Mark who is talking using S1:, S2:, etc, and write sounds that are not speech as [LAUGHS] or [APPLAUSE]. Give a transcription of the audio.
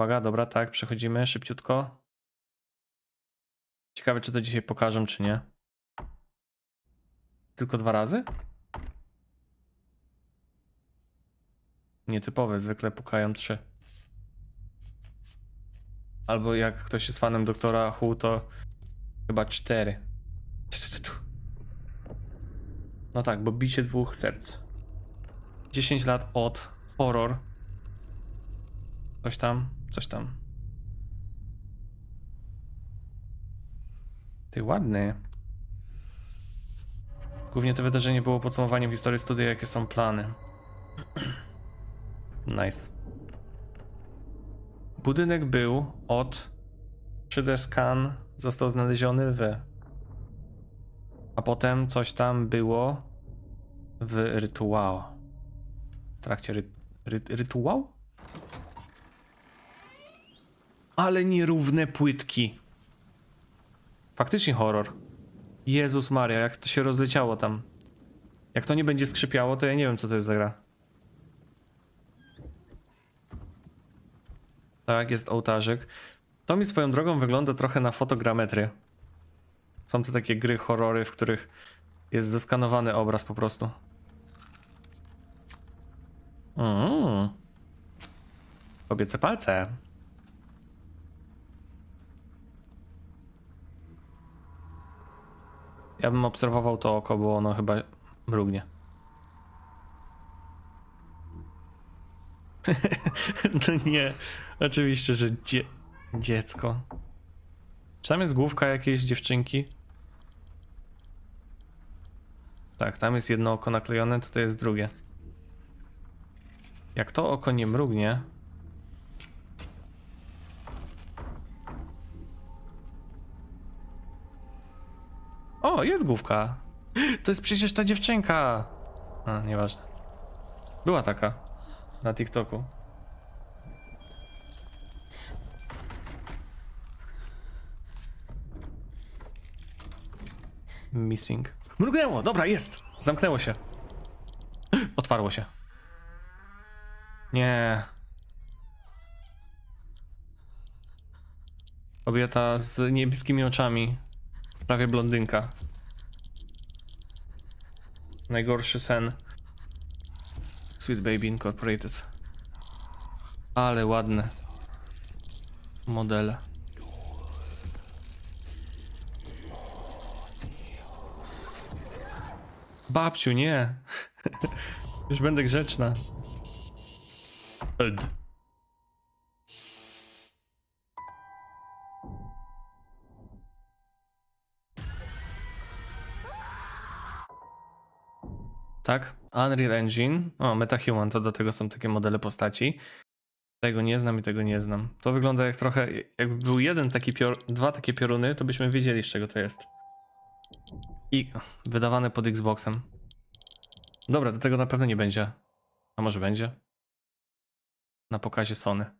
S1: Uwaga, dobra, tak, przechodzimy szybciutko. Ciekawe, czy to dzisiaj pokażą, czy nie. Tylko dwa razy? Nietypowe, zwykle pukają trzy. Albo jak ktoś jest fanem doktora Who, to chyba cztery. No tak, bo bicie dwóch serc. 10 lat od horror. Coś tam, coś tam. Ty ładny. Głównie to wydarzenie było podsumowaniem historii studia, jakie są plany. [CLEARS THROAT] nice. Budynek był od 3D scan został znaleziony w. A potem coś tam było w rytuał. W trakcie ry, ry? Ale nierówne płytki. Faktycznie horror. Jezus Maria, jak to się rozleciało tam. Jak to nie będzie skrzypiało, to ja nie wiem, co to jest za gra. Tak, jest ołtarzyk. To mi swoją drogą wygląda trochę na fotogrametry. Są to takie gry, horrory, w których jest zeskanowany obraz po prostu. Mm. Kobiece palce. Ja bym obserwował to oko, bo ono chyba mrugnie. [LAUGHS] no nie, oczywiście, że dzie dziecko. Czy tam jest główka jakiejś dziewczynki? Tak, tam jest jedno oko naklejone, tutaj jest drugie. Jak to oko nie mrugnie, O, jest główka. To jest przecież ta dziewczynka. A, nieważne. Była taka na TikToku. Missing. Mrugnęło, dobra, jest. Zamknęło się. Otwarło się. Nie. Kobieta z niebieskimi oczami. Prawie blondynka. Najgorszy sen. Sweet Baby Incorporated. Ale ładne. Modele. Babciu, nie. [LAUGHS] Już będę grzeczna. Ed. Tak? Unreal Engine. O, MetaHuman, to do tego są takie modele postaci. Tego nie znam i tego nie znam. To wygląda jak trochę, jakby był jeden taki pior, dwa takie pioruny, to byśmy wiedzieli z czego to jest. I wydawane pod Xboxem. Dobra, do tego na pewno nie będzie. A może będzie? Na pokazie Sony.